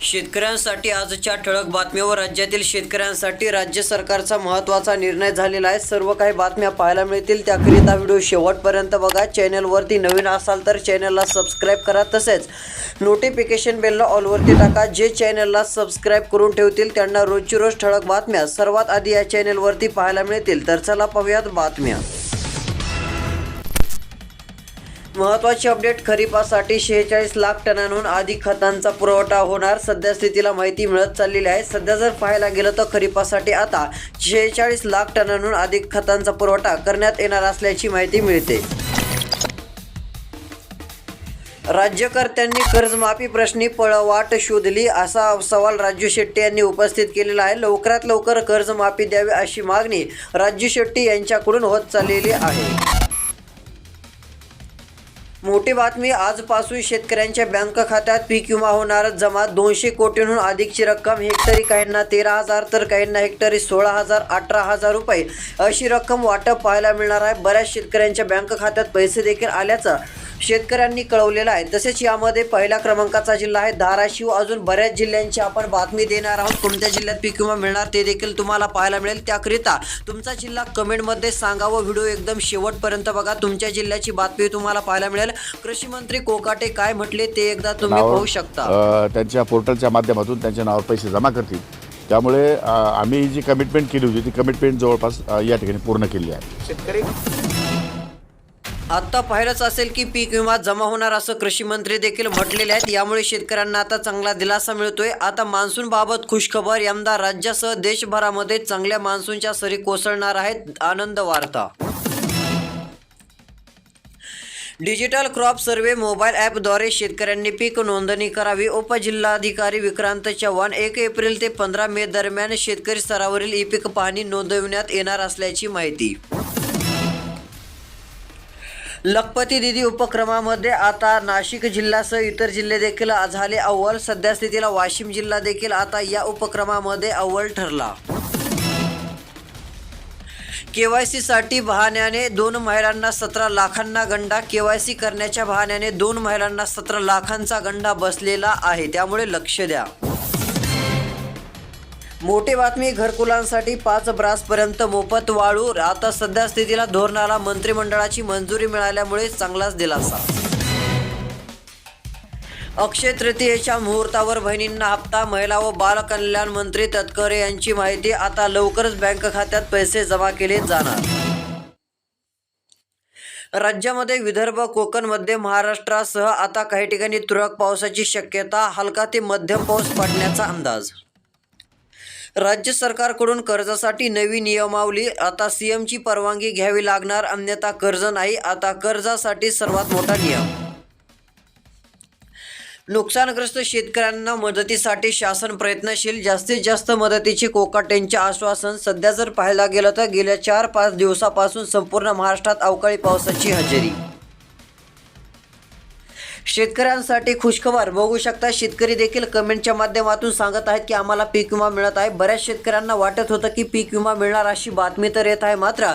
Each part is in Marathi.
शेतकऱ्यांसाठी आजच्या ठळक बातम्यावर राज्यातील शेतकऱ्यांसाठी राज्य सरकारचा महत्त्वाचा निर्णय झालेला आहे. सर्व काही बातम्या पाहायला मिळतील. त्याकरिता व्हिडिओ शेवटपर्यंत बघा. चॅनलवरती नवीन असाल तर चॅनलला सबस्क्राईब करा. तसेच नोटिफिकेशन बेलला ऑलवरती टाका. जे चॅनलला सबस्क्राईब करून ठेवतील त्यांना रोजची रोज ठळक बातम्या सर्वात आधी या चॅनलवरती पाहायला मिळतील. तर चला पाहूयात बातम्या. महत्वाची अपडेट खरीपासाठी शेहेचाळीस लाख टनांहून अधिक खतांचा पुरवठा होणार. सध्या स्थितीला माहिती मिळत चाललेली आहे. सध्या जर पाहायला गेलं तर खरीपासाठी आता शेहेचाळीस लाख टनांहून अधिक खतांचा पुरवठा करण्यात येणार असल्याची माहिती मिळते. राज्यकर्त्यांनी कर्जमाफी प्रश्नी पळवाट शोधली असा सवाल राजू शेट्टी यांनी उपस्थित केलेला आहे. लवकरात लवकर कर्जमाफी द्यावी अशी मागणी राजू शेट्टी यांच्याकडून होत चाललेली आहे. मोठी बातमी आजपासून शेतकऱ्यांच्या बँक खात्यात पीक विमा होणार जमा दोनशे कोटींहून अधिकची रक्कम हेक्टरी काहींना तेरा हजार तर काहींना हेक्टरी सोळा हजार अठरा हजार रुपये अशी रक्कम वाटप पाहायला मिळणार आहे. बऱ्याच शेतकऱ्यांच्या बँक खात्यात पैसे देखील आल्याचं शेतकऱ्यांनी कळवलेलं आहे. तसेच यामध्ये पहिल्या क्रमांकाचा जिल्हा आहे धाराशिव. अजून बऱ्याच जिल्ह्यांची आपण बातमी देणार आहोत. कोणत्या जिल्ह्यात पीक विमा मिळणार ते देखील तुम्हाला पाहायला मिळेल. त्याकरिता तुमचा जिल्हा कमेंटमध्ये सांगा व व्हिडिओ एकदम शेवटपर्यंत बघा. तुमच्या जिल्ह्याची बातमी तुम्हाला पाहायला मिळेल. कृषी मंत्री कोकाटे काय म्हटले ते एकदा तुम्ही पाहू शकता. त्यांच्या पोर्टलच्या माध्यमातून त्यांच्या नावावर पैसे जमा करतील. त्यामुळे अ, आम्ही जी कमिटमेंट केली होती ती कमिटमेंट जवळपास अ, या ठिकाणी पूर्ण केली आहे. शेतकरी आता पाहिलंच असेल की पीक विमा जमा होणार असं कृषी मंत्री देखील म्हटलेले आहेत. यामुळे शेतकऱ्यांना आता चांगला दिलासा मिळतोय. आता मान्सून बाबत खुशखबर. यंदा राज्यासह देशभरामध्ये चांगल्या मान्सूनच्या सरी कोसळणार आहेत. आनंद वार्ता. डिजिटल क्रॉप सर्वे मोबाईल ॲपद्वारे शेतकऱ्यांनी पीक नोंदणी करावी. उपजिल्हाधिकारी विक्रांत चव्हाण एक एप्रिल ते पंधरा मे दरम्यान शेतकरी स्तरावरील ई पीक पाहणी नोंदविण्यात येणार असल्याची माहिती. लखपती दिदी उपक्रमामध्ये आता नाशिक जिल्ह्यासह इतर जिल्हे देखील झाले अव्वल. सध्या स्थितीला वाशिम जिल्हा देखील आता या उपक्रमामध्ये अव्वल ठरला. के वाय सीसाठी बहाण्याने दोन महिलांना सतरा लाखांना गंडा. केवायसी करण्याच्या बहाण्याने दोन महिलांना सतरा लाखांचा गंडा बसलेला आहे. त्यामुळे लक्ष द्या. मोठी बातमी घरकुलांसाठी पाच ब्रासपर्यंत मोफत वाळू. आता सध्या स्थितीला धोरणाला मंत्रिमंडळाची मंजुरी मिळाल्यामुळे चांगलाच दिलासा. अक्षय तृतीयेच्या मुहूर्तावर बहिणींना हप्ता महिला व बालकल्याण मंत्री तटकरे यांची माहिती. आता लवकरच बँक खात्यात पैसे जमा केले जाणार. राज्यामध्ये विदर्भ कोकण मध्य महाराष्ट्रासह आता काही ठिकाणी तुरळक पावसाची शक्यता. हलका ते मध्यम पाऊस पडण्याचा अंदाज. राज्य सरकारकडून कर्जासाठी नवी नियमावली. आता सीएमची परवानगी घ्यावी लागणार अन्यथा कर्ज नाही. आता कर्जासाठी सर्वात मोठा नियम. नुकसानग्रस्त शेतकऱ्यांना मदतीसाठी शासन प्रयत्नशील जास्तीत जास्त मदतीचे कोकाटेंचे आश्वासन सध्या जर पाहायला गेलं तर गेल्या चार पाच दिवसापासून संपूर्ण महाराष्ट्रात अवकाळी पावसाची हजेरी शेतकऱ्यांसाठी खुशखबर. बघू शकता शेतकरी देखील कमेंटच्या माध्यमातून सांगत आहेत की आम्हाला पीक विमा मिळत आहे. बऱ्याच शेतकऱ्यांना वाटत होतं की पीक विमा मिळणार अशी बातमी तर येत आहे. मात्र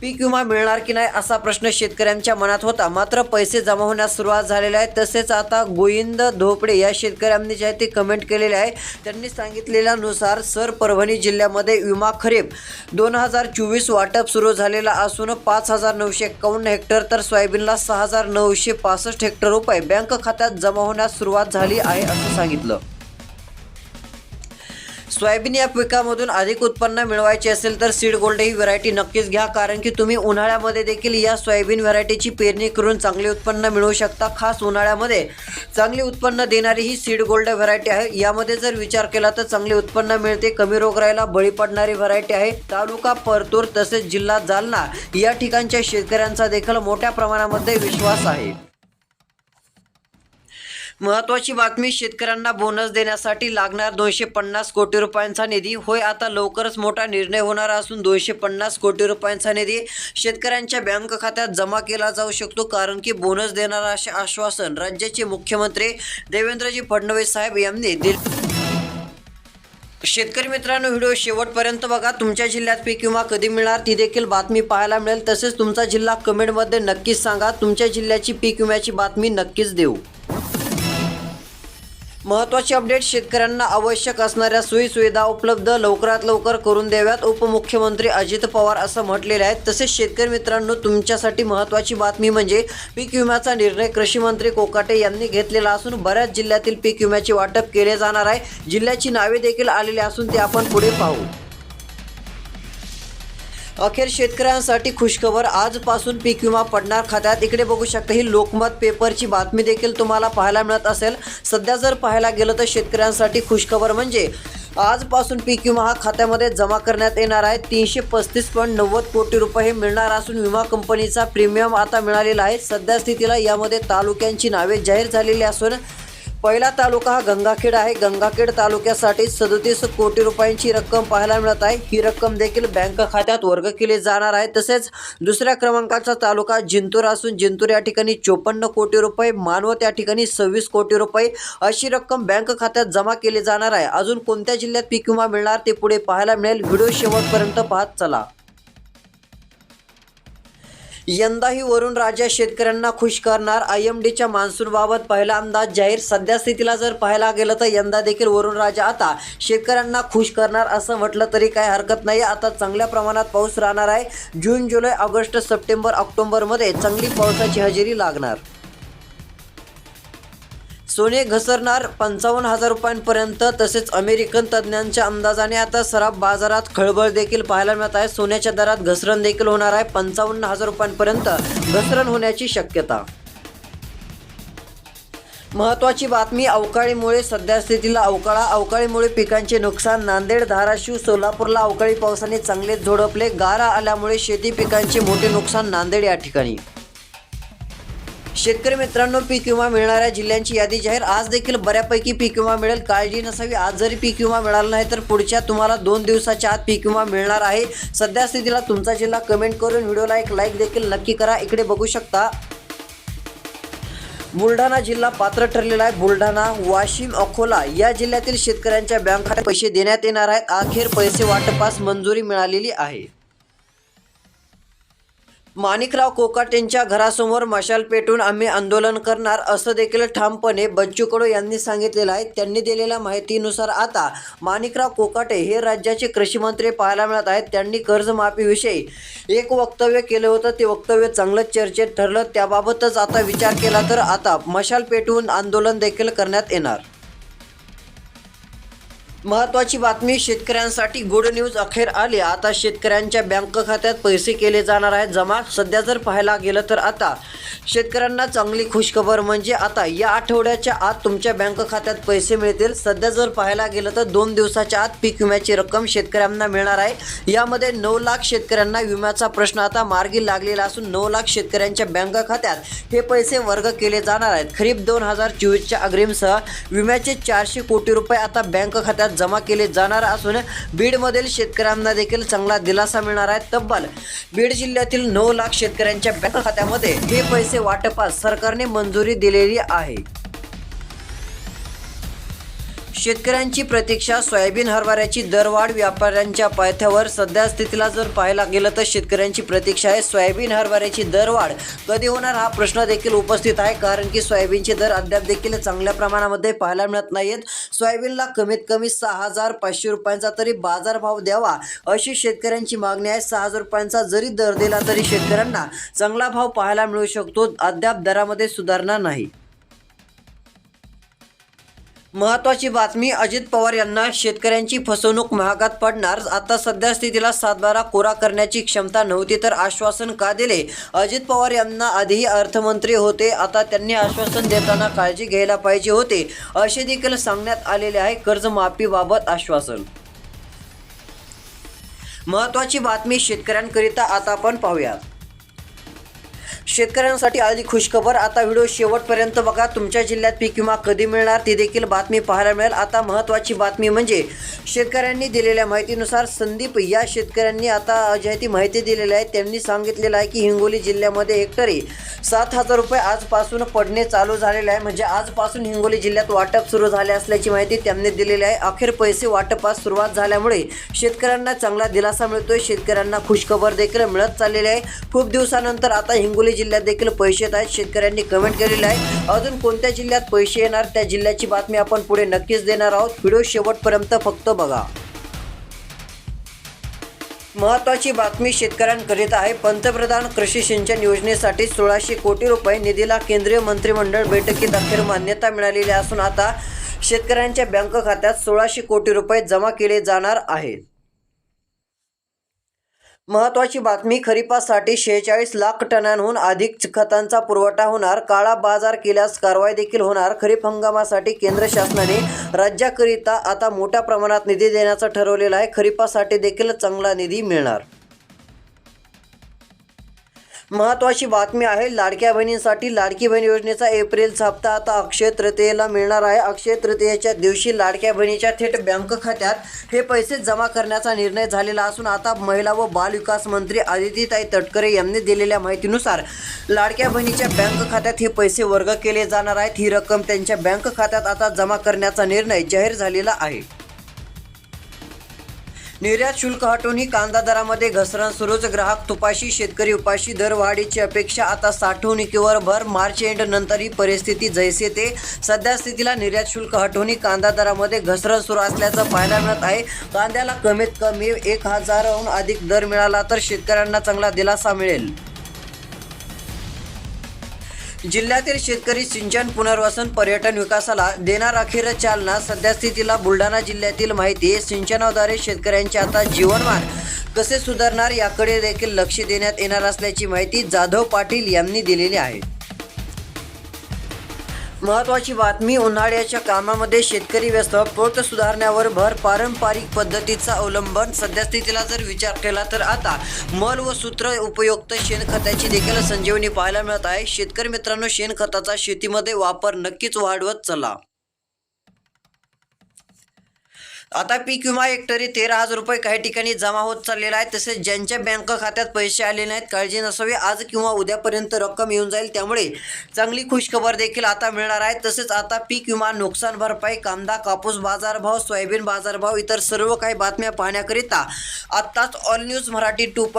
पीक विमा मिळणार की नाही असा प्रश्न शेतकऱ्यांच्या मनात होता. मात्र पैसे जमा होण्यास सुरुवात झालेली आहे. तसेच आता गोविंद धोपडे या शेतकऱ्यांनी जे आहे ते कमेंट केलेले आहे. त्यांनी सांगितलेल्यानुसार सर परभणी जिल्ह्यामध्ये विमा खरीप दोन हजार चोवीस वाटप सुरू झालेला असून पाच हजार नऊशे एक्कावन्न हेक्टर तर सोयाबीनला सहा हजार नऊशे पासष्ट हेक्टर रुपये बँक खात्यात जमा होण्यास सुरुवात झाली आहे असं सांगितलं. सोयाबीन या पिकामधून अधिक उत्पन्न मिळवायचे असेल तर सीड गोल्ड ही व्हरायटी नक्कीच घ्या कारण की तुम्ही उन्हाळ्यामध्ये देखील या सोयाबीन व्हरायटीची पेरणी करून चांगले उत्पन्न मिळवू शकता. खास उन्हाळ्यामध्ये चांगले उत्पन्न देणारी ही सीड गोल्ड व्हरायटी आहे. यामध्ये जर विचार केला तर चांगले उत्पन्न मिळते कमी रोगराईला बळी पडणारी व्हरायटी आहे. तालुका परतूर तसेच जिल्हा जालना या ठिकाणच्या शेतकऱ्यांचा देखील मोठ्या प्रमाणामध्ये विश्वास आहे. महत्वाची बातमी शेतकऱ्यांना बोनस देण्यासाठी लागणार दोनशे पन्नास कोटी रुपयांचा निधी. होय आता लवकरच मोठा निर्णय होणार असून दोनशे पन्नास कोटी रुपयांचा निधी शेतकऱ्यांच्या बँक खात्यात जमा केला जाऊ शकतो कारण की बोनस देणार असे आश्वासन राज्याचे मुख्यमंत्री देवेंद्रजी फडणवीस साहेब यांनी दिले. शेतकरी मित्रांनो व्हिडिओ शेवटपर्यंत बघा. तुमच्या जिल्ह्यात पीक विमा कधी मिळणार ती देखील बातमी पाहायला मिळेल. तसेच तुमचा जिल्हा कमेंटमध्ये नक्कीच सांगा. तुमच्या जिल्ह्याची पीक विम्याची बातमी नक्कीच देऊ. महत्त्वाचे अपडेट शेतकऱ्यांना आवश्यक असणाऱ्या सोयीसुविधा उपलब्ध लवकरात लवकर करून द्याव्यात उपमुख्यमंत्री अजित पवार असं म्हटलेले आहे तसेच शेतकरी मित्रांनो तुमच्यासाठी महत्त्वाची बातमी म्हणजे पीक विम्याचा निर्णय कृषी मंत्री कोकाटे यांनी घेतलेला असून बऱ्याच जिल्ह्यातील पीक विम्याचे वाटप केले जाणार आहे. जिल्ह्याची नावे देखील आलेली असून ते आपण पुढे पाहू. अखेर शेतकऱ्यांसाठी खुशखबर. आजपासून पीक विमा पडणार खात्यात. इकडे बघू शकता ही लोकमत पेपरची बातमी देखील तुम्हाला पाहायला मिळत असेल. सध्या जर पाहायला गेलं तर शेतकऱ्यांसाठी खुशखबर म्हणजे आजपासून पीक विमा हा खात्यामध्ये जमा करण्यात येणार आहे. तीनशे पस्तीस पॉईंट नव्वद कोटी रुपये हे मिळणार असून विमा कंपनीचा प्रीमियम आता मिळालेला आहे. सध्या स्थितीला यामध्ये तालुक्यांची नावे जाहीर झालेली असून पहिला तालुका हा गंगाखेड आहे. गंगाखेड तालुक्यासाठी सदोतीस कोटी रुपयांची रक्कम पाहायला मिळत आहे. ही रक्कम देखील बँक खात्यात वर्ग केली जाणार आहे. तसेच दुसऱ्या क्रमांकाचा तालुका जिंतूर असून जिंतूर या ठिकाणी चोपन्न कोटी रुपये मानवत या ठिकाणी सव्वीस कोटी रुपये अशी रक्कम बँक खात्यात जमा केली जाणार आहे. अजून कोणत्या जिल्ह्यात पीक विमा मिळणार ते पुढे पाहायला मिळेल. व्हिडिओ शेवटपर्यंत पाहत चला. यंदाही वरुण राजा शेतकऱ्यांना खुश करणार. आय एम डीच्या मान्सूनबाबत पहिला अंदाज जाहीर. सध्या स्थितीला जर पाहायला गेलं तर यंदा देखील वरुण राजा आता शेतकऱ्यांना खुश करणार असं म्हटलं तरी काही हरकत नाही आता चांगल्या प्रमाणात पाऊस राहणार आहे. जून जुलै ऑगस्ट सप्टेंबर ऑक्टोबरमध्ये चांगली पावसाची हजेरी लागणार. सोने घसरणार पंचावन्न हजार रुपयांपर्यंत तसेच अमेरिकन तज्ज्ञांच्या अंदाजाने आता सराफ बाजारात खळबळ देखील पाहायला मिळत आहे. सोन्याच्या दरात घसरण देखील होणार आहे. पंचावन्न हजार रुपयांपर्यंत घसरण होण्याची शक्यता. महत्त्वाची बातमी अवकाळीमुळे सध्या स्थितीला अवकाळा. अवकाळीमुळे पिकांचे नुकसान नांदेड धाराशिव सोलापूरला अवकाळी पावसाने चांगलेच झोडपले. गारा आल्यामुळे शेती पिकांचे मोठे नुकसान नांदेड या ठिकाणी. शेतकरी मित्रांनो पीक विमा मिळणाऱ्या जिल्ह्यांची यादी जाहीर. आज देखील बऱ्यापैकी पीक विमा मिळेल. काळजी नसावी. आज जरी पीक विमा मिळाला नाही तर पुढच्या तुम्हाला दोन दिवसाच्या आत पीक विमा मिळणार आहे. सध्या स्थितीला तुमचा जिल्हा कमेंट करून व्हिडिओला एक लाईक देखील नक्की करा. इकडे बघू शकता बुलढाणा जिल्हा पात्र ठरलेला आहे. बुलढाणा वाशिम अकोला या जिल्ह्यातील शेतकऱ्यांच्या बँक खात्यात पैसे देण्यात येणार आहेत. अखेर पैसे वाटपास मंजुरी मिळालेली आहे. माणिकराव कोकाटेंच्या घरासमोर मशाल पेटून आम्ही आंदोलन करणार असं देखील ठामपणे बच्चू कडू यांनी सांगितलेलं आहे. त्यांनी दिलेल्या माहितीनुसार आता माणिकराव कोकाटे हे राज्याचे कृषीमंत्री पाहायला मिळत आहेत. त्यांनी कर्जमाफीविषयी एक वक्तव्य केलं होतं. ते वक्तव्य चांगलंच चर्चेत ठरलं. त्याबाबतच आता विचार केला तर आता मशाल पेटवून आंदोलन देखील करण्यात येणार. महत्त्वाची बातमी शेतकऱ्यांसाठी गुड न्यूज अखेर आली. आता शेतकऱ्यांच्या बँक खात्यात पैसे केले जाणार आहेत. जमा सध्या जर पाहायला गेलं तर आता. शेतकऱ्यांना चांगली खुशखबर म्हणजे आता. या आठवड्याच्या आत तुमच्या बँक खात्यात पैसे मिळतील. सध्या जर पाहायला गेलं तर दोन दिवसाच्या आत पीक विम्याची रक्कम शेतकऱ्यांना मिळणार आहे. यामध्ये नऊ लाख शेतकऱ्यांना विम्याचा प्रश्न आता मार्गी लागलेला असून नऊ लाख शेतकऱ्यांच्या बँक खात्यात हे पैसे वर्ग केले जाणार आहेत. खरीप दोन हजार चोवीसच्या अग्रिमसह विम्याचे चारशे कोटी रुपये आता बँक खात्यात जमा केले जाणार असून बीडमधील शेतकऱ्यांना देखील चांगला दिलासा मिळणार आहे. तब्बल बीड जिल्ह्यातील नऊ लाख शेतकऱ्यांच्या बँक खात्यामध्ये हे पैसे वाटपास सरकारने मंजुरी दिलेली आहे. शेतकऱ्यांची प्रतीक्षा सोयाबीन हरभऱ्याची दरवाढ व्यापाऱ्यांच्या पायथ्यावर सध्या स्थितीला जर पाहायला गेलं तर शेतकऱ्यांची प्रतीक्षा आहे. सोयाबीन हरभऱ्याची दरवाढ कधी होणार हा प्रश्न देखील उपस्थित आहे. कारण की सोयाबीनचे दर अद्याप देखील चांगल्या प्रमाणामध्ये पाहायला मिळत नाहीत सोयाबीनला कमीत कमी सहा हजार पाचशे रुपयांचा तरी बाजारभाव द्यावा अशी शेतकऱ्यांची मागणी आहे. सहा हजार रुपयांचा जरी दर दिला तरी शेतकऱ्यांना चांगला भाव पाहायला मिळू शकतो. अद्याप दरामध्ये सुधारणा नाही. महत्वाची बातमी अजित पवार यांना शेतकऱ्यांची फसवणूक महागात पडणार. आता सध्या स्थितीला सातबारा कोरा करण्याची क्षमता नव्हती तर आश्वासन का दिले? अजित पवार यांना आधीही अर्थमंत्री होते. आता त्यांनी आश्वासन देताना काळजी घ्यायला पाहिजे होते. असे देखील सांगण्यात आलेले आहे कर्जमाफीबाबत आश्वासन. महत्वाची बातमी शेतकऱ्यांकरिता आता आपण पाहूयात. शेतकऱ्यांसाठी आली खुशखबर. आता व्हिडिओ शेवटपर्यंत बघा. तुमच्या जिल्ह्यात पीक विमा कधी मिळणार ती देखील बातमी पाहायला मिळेल. आता महत्त्वाची बातमी म्हणजे शेतकऱ्यांनी दिलेल्या माहितीनुसार संदीप या शेतकऱ्यांनी आता जी आहे ती माहिती दिलेली आहे. त्यांनी सांगितलेलं आहे की हिंगोली जिल्ह्यामध्ये हेक्टरी सात हजार रुपये आजपासून पडणे चालू झालेले आहे. म्हणजे आजपासून हिंगोली जिल्ह्यात वाटप सुरू झाले असल्याची माहिती त्यांनी दिलेली आहे. अखेर पैसे वाटपास सुरुवात झाल्यामुळे शेतकऱ्यांना चांगला दिलासा मिळतोय. शेतकऱ्यांना खुशखबर देखील मिळत चाललेली आहे. खूप दिवसानंतर आता हिंगोली जिल्ह्यात देखील पैसे येत आहेत. शेतकऱ्यांनी कमेंट केलेलं आहे. अजून कोणत्या जिल्ह्यात पैसे येणार त्या जिल्ह्याची बातमी आपण पुढे नक्कीच देणार आहोत. व्हिडिओ शेवटपर्यंत फक्त बघा. महत्वाची बातमी शेतकऱ्यांकरिता आहे. पंतप्रधान कृषी सिंचन योजनेसाठी सोळाशे कोटी रुपये निधीला केंद्रीय मंत्रिमंडळ बैठकीत अखेर मान्यता मिळालेली असून आता शेतकऱ्यांच्या बँक खात्यात सोळाशे कोटी रुपये जमा केले जाणार आहेत. महत्वाची बातमी खरीपासाठी शेहेचाळीस लाख टनांहून अधिक खतांचा पुरवठा होणार. काळा बाजार केल्यास कारवाई देखील होणार. खरीप हंगामासाठी केंद्र शासनाने राज्याकरिता आता मोठ्या प्रमाणात निधी देण्याचं ठरवलेलं आहे. खरीपासाठी देखील चांगला निधी मिळणार. महत्वाची बातमी आहे लाडक्या बहिणींसाठी लाडकी बहीण योजनेचा एप्रिलचा हप्ता आता अक्षय तृतीयेला मिळणार आहे. अक्षय तृतीयेच्या दिवशी लाडक्या बहिणीच्या थेट बँक खात्यात हे पैसे जमा करण्याचा निर्णय झालेला असून आता महिला व बाल विकास मंत्री आदितीताई तटकरे यांनी दिलेल्या माहितीनुसार लाडक्या बहिणीच्या बँक खात्यात हे पैसे वर्ग केले जाणार आहेत. ही रक्कम त्यांच्या बँक खात्यात आता जमा करण्याचा निर्णय जाहीर झालेला आहे. निर्यात शुल्क हटवणी कांदा दरामध्ये घसरण सुरूच. ग्राहक तुपाशी शेतकरी उपाशी दरवाढीची अपेक्षा आता साठवणुकीवर भर मार्च एंड नंतर ही परिस्थिती जैसे ते. सध्या स्थितीला निर्यात शुल्क हटवून कांदा दरामध्ये घसरण सुरू असल्याचं पाहायला मिळत आहे. कांद्याला कमीत कमी एक हजारहून अधिक दर मिळाला तर शेतकऱ्यांना चांगला दिलासा मिळेल. जिल्ह्यातील शेतकरी सिंचन पुनर्वसन पर्यटन विकासाला देणार अखेर चालना. सध्या स्थितीला बुलढाणा जिल्ह्यातील माहिती सिंचनाद्वारे शेतकऱ्यांचे आता जीवनमान कसे सुधारणार याकडे देखील लक्ष देण्यात येणार असल्याची माहिती जाधव पाटील यांनी दिलेली आहे. महत्वाची बातमी उन्हाळ्याच्या कामामध्ये शेतकरी व्यस्त. पोत सुधारण्यावर भर पारंपरिक पद्धतीचा अवलंबन. सध्यास्थितीला जर विचार केला तर आता मल व सूत्र उपयुक्त शेणखताची देखील संजीवनी पाहायला मिळत आहे. शेतकरी मित्रांनो शेणखताचा शेतीमध्ये वापर नक्कीच वाढवत चला. आता पीक विमा हेक्टरी तेरा हजार रुपये काही ठिकाणी जमा होत चाललेला आहे. तसेच ज्यांच्या बँक खात्यात पैसे आले नाहीत काळजी नसावी. आज किंवा उद्यापर्यंत रक्कम येऊन जाईल. त्यामुळे चांगली खुशखबर देखील आता मिळणार आहे. तसेच आता पीक विमा नुकसान भरपाई कांदा कापूस बाजारभाव सोयाबीन बाजारभाव इतर सर्व काही बातम्या पाहण्याकरिता आत्ताच ऑल न्यूज मराठी टू